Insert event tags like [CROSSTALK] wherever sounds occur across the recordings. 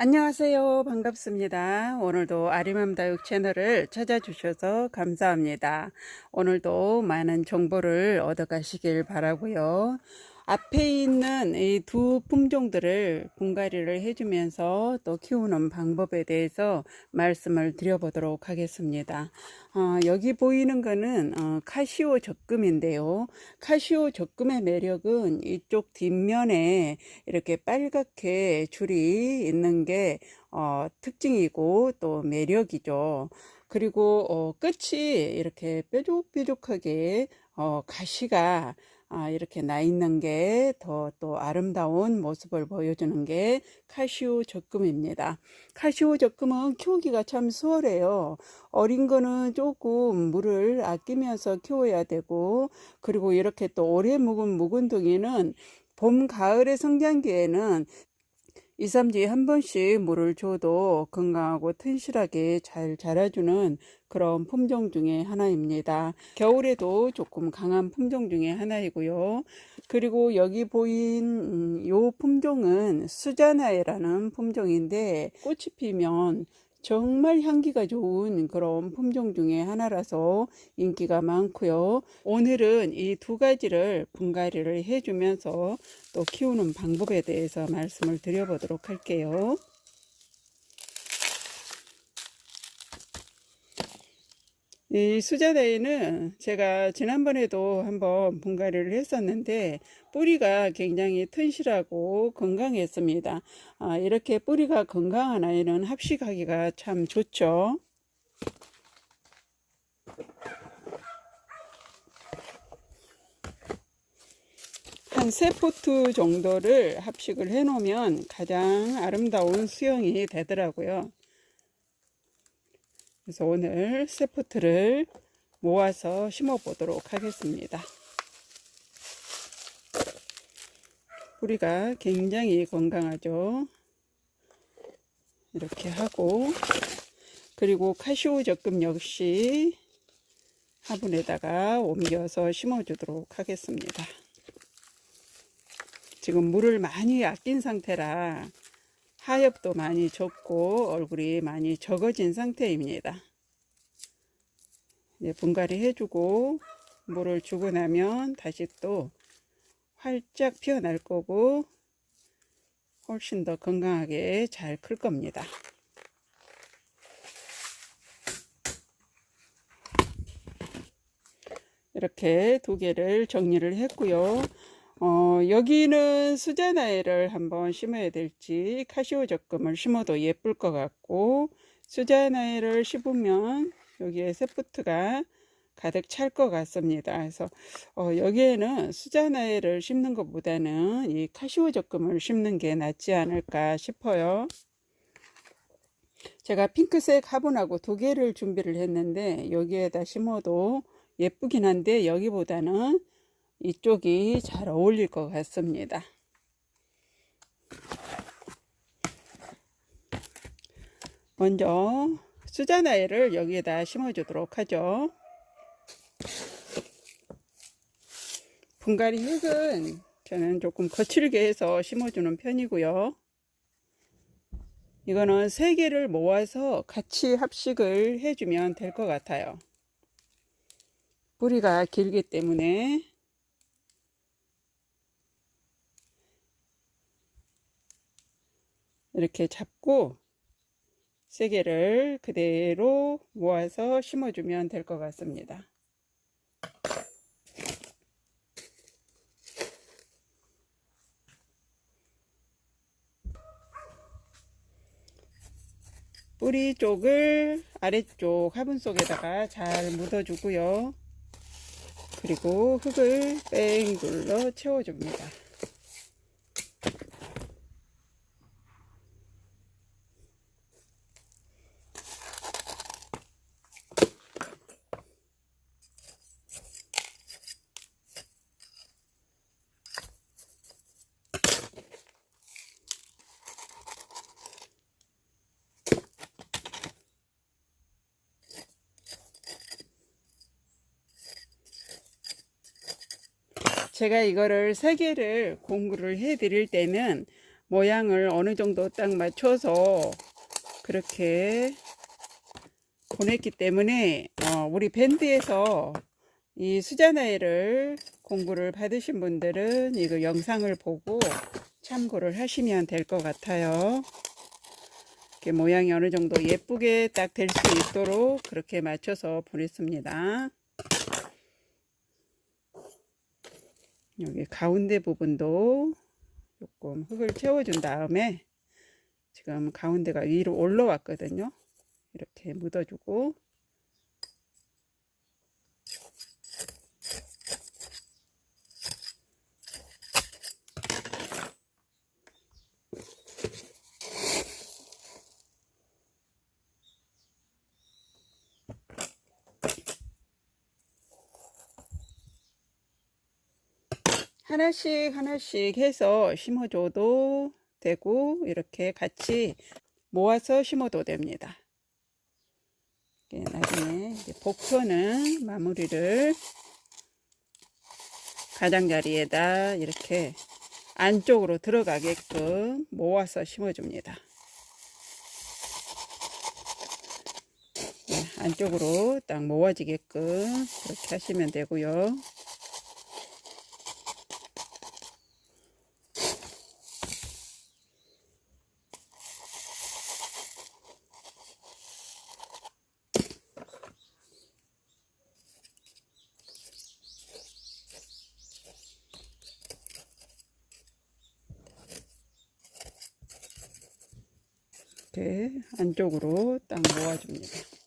안녕하세요. 반갑습니다. 오늘도 아리맘 다육 채널을 찾아주셔서 감사합니다. 오늘도 많은 정보를 얻어가시길 바라고요. 앞에 있는 이 두 품종들을 분갈이를 해주면서 또 키우는 방법에 대해서 말씀을 드려보도록 하겠습니다. 어, 여기 보이는 거는 어, 카시오 적금인데요. 카시오 적금의 매력은 이쪽 뒷면에 이렇게 빨갛게 줄이 있는 게 어, 특징이고 또 매력이죠. 그리고 어, 끝이 이렇게 뾰족뾰족하게 어, 가시가 아, 이렇게 나 있는 게 더 또 아름다운 모습을 보여주는 게 카시오 적금입니다. 카시오 적금은 키우기가 참 수월해요. 어린 거는 조금 물을 아끼면서 키워야 되고, 그리고 이렇게 또 오래 묵은 묵은둥이는 봄, 가을의 성장기에는 2, 3주에 한 번씩 물을 줘도 건강하고 튼실하게 잘 자라주는 그런 품종 중에 하나입니다. 겨울에도 조금 강한 품종 중에 하나이고요. 그리고 여기 보인 음, 요 품종은 수자나이라는 품종인데 꽃이 피면 정말 향기가 좋은 그런 품종 중에 하나라서 인기가 많고요. 오늘은 이 두 가지를 분갈이를 해주면서 또 키우는 방법에 대해서 말씀을 드려보도록 할게요. 이 수자다이는 제가 지난번에도 한번 분갈이를 했었는데 뿌리가 굉장히 튼실하고 건강했습니다. 아, 이렇게 뿌리가 건강한 아이는 합식하기가 참 좋죠. 한 세 포트 정도를 합식을 해 놓으면 가장 아름다운 수영이 되더라고요. 그래서 오늘 세 포트를 모아서 심어 보도록 하겠습니다. 뿌리가 굉장히 건강하죠. 이렇게 하고 그리고 카시오 적금 역시 화분에다가 옮겨서 심어 주도록 하겠습니다. 지금 물을 많이 아낀 상태라 하엽도 많이 졌고 얼굴이 많이 적어진 상태입니다. 이제 분갈이 해주고 물을 주고 나면 다시 또 활짝 피어날 거고 훨씬 더 건강하게 잘 클 겁니다. 이렇게 두 개를 정리를 했고요. 어, 여기는 수자나이를 한번 심어야 될지 카시오 적금을 심어도 예쁠 것 같고 수자나이를 심으면 여기에 세프트가 가득 찰 것 같습니다. 그래서 어, 여기에는 수자나이를 심는 것보다는 이 카시오 적금을 심는 게 낫지 않을까 싶어요. 제가 핑크색 화분하고 두 개를 준비를 했는데 여기에다 심어도 예쁘긴 한데 여기보다는 이쪽이 잘 어울릴 것 같습니다. 먼저 수자나이를 여기에다 심어주도록 하죠. 분갈이 흙은 저는 조금 거칠게 해서 심어주는 편이고요. 이거는 세 개를 모아서 같이 합식을 해주면 될 것 같아요. 뿌리가 길기 때문에 이렇게 잡고 세 개를 그대로 모아서 심어주면 될 것 같습니다. 뿌리 쪽을 아래쪽 화분 속에다가 잘 묻어주고요. 그리고 흙을 뺑 눌러 채워줍니다. 제가 이거를 세 개를 공구를 해 드릴 때는 모양을 어느 정도 딱 맞춰서 그렇게 보냈기 때문에 어, 우리 밴드에서 이 수자나이를 공부를 받으신 분들은 이거 영상을 보고 참고를 하시면 될 것 같아요. 이렇게 모양이 어느 정도 예쁘게 딱 될 수 있도록 그렇게 맞춰서 보냈습니다. 여기 가운데 부분도 조금 흙을 채워준 다음에 지금 가운데가 위로 올라왔거든요. 이렇게 묻어주고 하나씩 하나씩 해서 심어줘도 되고 이렇게 같이 모아서 심어도 됩니다. 나중에 복토는 마무리를 가장자리에다 이렇게 안쪽으로 들어가게끔 모아서 심어줍니다. 네, 안쪽으로 딱 모아지게끔 그렇게 하시면 되고요. 이렇게 안쪽으로 딱 모아줍니다.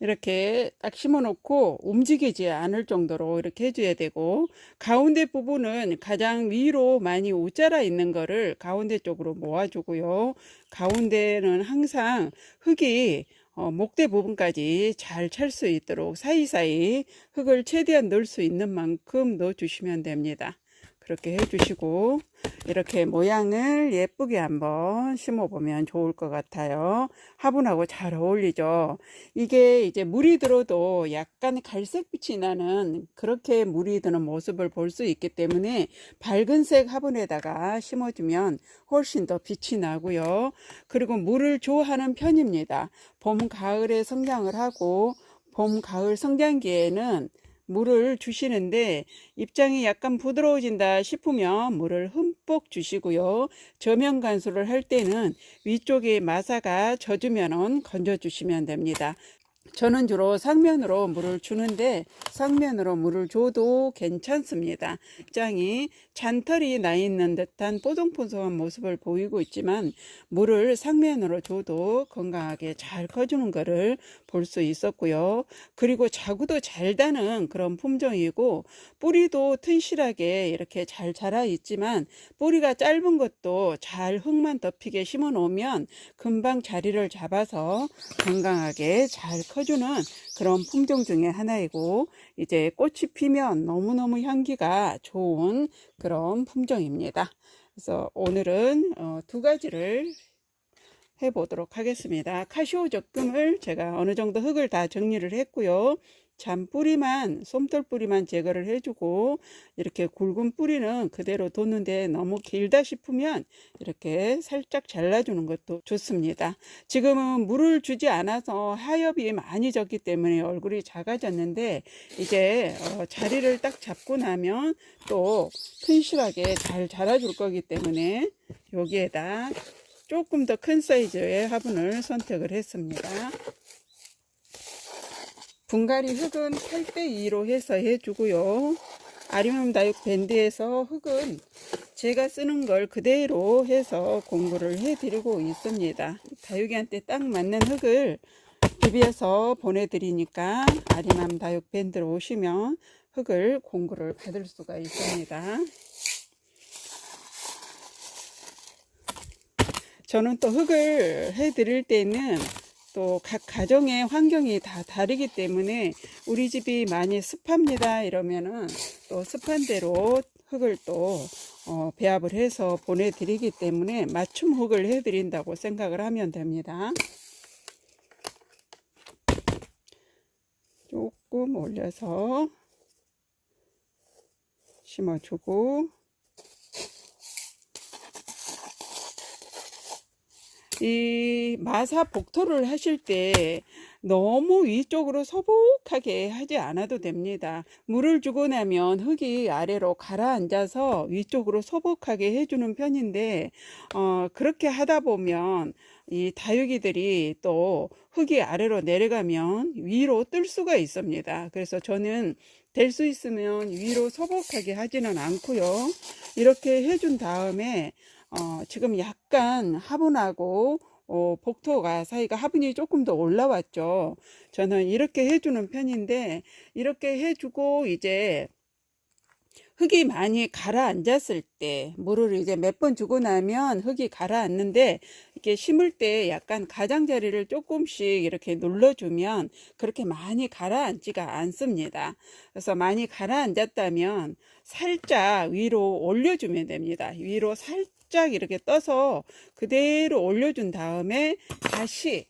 이렇게 딱 심어 놓고 움직이지 않을 정도로 이렇게 해줘야 되고 가운데 부분은 가장 위로 많이 우자라 있는 거를 가운데 쪽으로 모아주고요. 가운데는 항상 흙이 어, 목대 부분까지 잘 찰 수 있도록 사이사이 흙을 최대한 넣을 수 있는 만큼 넣어 주시면 됩니다 그렇게 해주시고 이렇게 모양을 예쁘게 한번 심어보면 좋을 것 같아요. 화분하고 잘 어울리죠. 이게 이제 물이 들어도 약간 갈색빛이 나는 그렇게 물이 드는 모습을 볼 수 있기 때문에 밝은색 화분에다가 심어주면 훨씬 더 빛이 나고요. 그리고 물을 좋아하는 편입니다. 봄, 가을에 성장을 하고 봄, 가을 성장기에는 물을 주시는데 입장이 약간 부드러워진다 싶으면 물을 흠뻑 주시고요. 저면 간수를 할 때는 위쪽에 마사가 젖으면 건져 주시면 됩니다. 저는 주로 상면으로 물을 주는데 상면으로 물을 줘도 괜찮습니다. 입장이 잔털이 나 있는 듯한 뽀송뽀송한 모습을 보이고 있지만 물을 상면으로 줘도 건강하게 잘 커주는 것을 볼 수 있었고요. 그리고 자구도 잘 다는 그런 품종이고 뿌리도 튼실하게 이렇게 잘 자라 있지만 뿌리가 짧은 것도 잘 흙만 덮이게 심어 놓으면 금방 자리를 잡아서 건강하게 잘 커 주는 그런 품종 중에 하나이고 이제 꽃이 피면 너무너무 향기가 좋은 그런 품종입니다. 그래서 오늘은 어, 두 가지를 해보도록 하겠습니다. 카시오 적금을 제가 어느 정도 흙을 다 정리를 했고요. 잔 뿌리만 솜털 뿌리만 제거를 해주고 이렇게 굵은 뿌리는 그대로 뒀는데 너무 길다 싶으면 이렇게 살짝 잘라주는 것도 좋습니다. 지금은 물을 주지 않아서 하엽이 많이 졌기 때문에 얼굴이 작아졌는데 이제 어, 자리를 딱 잡고 나면 또 튼실하게 잘 자라줄 거기 때문에 여기에다 조금 더 큰 사이즈의 화분을 선택을 했습니다. 분갈이 흙은 8대2로 해서 해주고요. 아리움 다육 밴드에서 흙은 제가 쓰는 걸 그대로 해서 공구를 해드리고 있습니다. 다육이한테 딱 맞는 흙을 비벼서 보내드리니까 아리맘 다육 밴드로 오시면 흙을 공구를 받을 수가 있습니다. 저는 또 흙을 해드릴 때는 또 각 가정의 환경이 다 다르기 때문에 우리 집이 많이 습합니다 이러면은 또 습한 대로 흙을 또 어, 배합을 해서 보내드리기 때문에 맞춤 흙을 해드린다고 생각을 하면 됩니다. 조금 올려서 심어주고 이 마사 복토를 하실 때 너무 위쪽으로 소복하게 하지 않아도 됩니다. 물을 주고 나면 흙이 아래로 가라앉아서 위쪽으로 소복하게 해주는 편인데 어, 그렇게 하다 보면 이 다육이들이 또 흙이 아래로 내려가면 위로 뜰 수가 있습니다. 그래서 저는 될 수 있으면 위로 소복하게 하지는 않고요. 이렇게 해준 다음에 어, 지금 약간 화분하고 어, 복토가 사이가 화분이 조금 더 올라왔죠. 저는 이렇게 해주는 편인데 이렇게 해주고 이제 흙이 많이 가라앉았을 때 물을 이제 몇 번 주고 나면 흙이 가라앉는데 이렇게 심을 때 약간 가장자리를 조금씩 이렇게 눌러주면 그렇게 많이 가라앉지가 않습니다. 그래서 많이 가라앉았다면 살짝 위로 올려주면 됩니다. 위로 살짝 이렇게 떠서 그대로 올려준 다음에 다시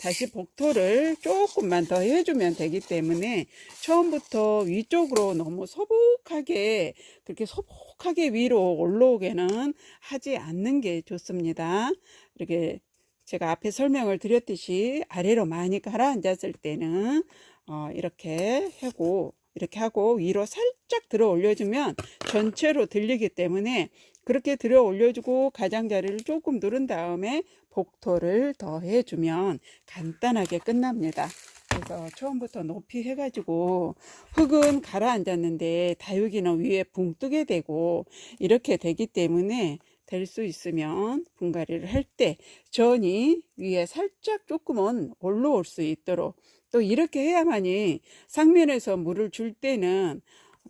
다시 복토를 조금만 더 해주면 되기 때문에 처음부터 위쪽으로 너무 소복하게 그렇게 소복하게 위로 올라오게는 하지 않는 게 좋습니다. 이렇게 제가 앞에 설명을 드렸듯이 아래로 많이 가라앉았을 때는 어, 이렇게 하고 이렇게 하고 위로 살짝 들어 올려주면 전체로 들리기 때문에 그렇게 들어 올려주고 가장자리를 조금 누른 다음에 복토를 더 해주면 간단하게 끝납니다. 그래서 처음부터 높이 해가지고 흙은 가라앉았는데 다육이는 위에 붕 뜨게 되고 이렇게 되기 때문에 될 수 있으면 분갈이를 할 때 전이 위에 살짝 조금은 올라올 수 있도록 또 이렇게 해야만이 상면에서 물을 줄 때는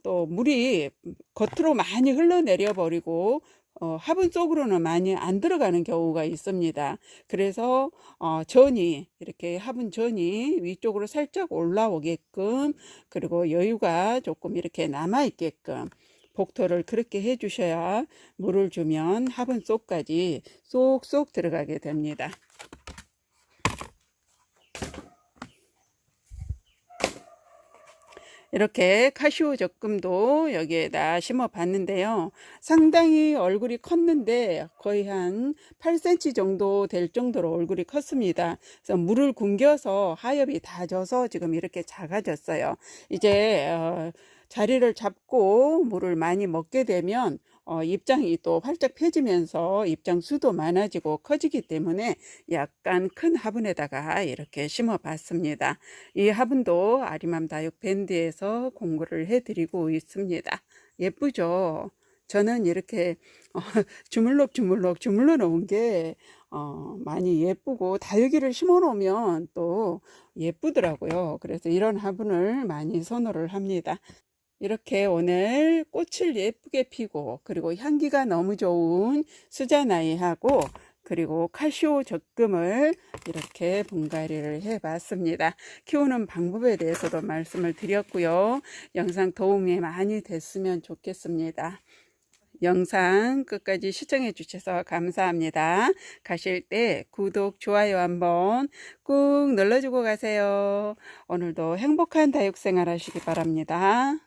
또 물이 겉으로 많이 흘러내려 버리고 어, 화분 속으로는 많이 안 들어가는 경우가 있습니다. 그래서 어, 전이 이렇게 화분 전이 위쪽으로 살짝 올라오게끔 그리고 여유가 조금 이렇게 남아 있게끔 복토를 그렇게 해 주셔야 물을 주면 화분 속까지 쏙쏙 들어가게 됩니다. 이렇게 카시오 적금도 여기에다 심어 봤는데요. 상당히 얼굴이 컸는데 거의 한 8cm 정도 될 정도로 얼굴이 컸습니다. 그래서 물을 굶겨서 하엽이 다 져서 지금 이렇게 작아졌어요. 이제 어, 자리를 잡고 물을 많이 먹게 되면 어, 입장이 또 활짝 펴지면서 입장 수도 많아지고 커지기 때문에 약간 큰 화분에다가 이렇게 심어 봤습니다. 이 화분도 아리맘 다육 밴드에서 공구를 해드리고 있습니다. 예쁘죠? 저는 이렇게 어, [LAUGHS] 주물럭 주물럭 주물러 놓은 게 어, 많이 예쁘고 다육이를 심어 놓으면 또 예쁘더라고요. 그래서 이런 화분을 많이 선호를 합니다. 이렇게 오늘 꽃을 예쁘게 피고 그리고 향기가 너무 좋은 수자나이하고 그리고 칼시오 적금을 이렇게 분갈이를 해 봤습니다. 키우는 방법에 대해서도 말씀을 드렸고요. 영상 도움이 많이 됐으면 좋겠습니다. 영상 끝까지 시청해 주셔서 감사합니다. 가실 때 구독, 좋아요 한번 꾹 눌러주고 가세요. 오늘도 행복한 다육생활 하시기 바랍니다.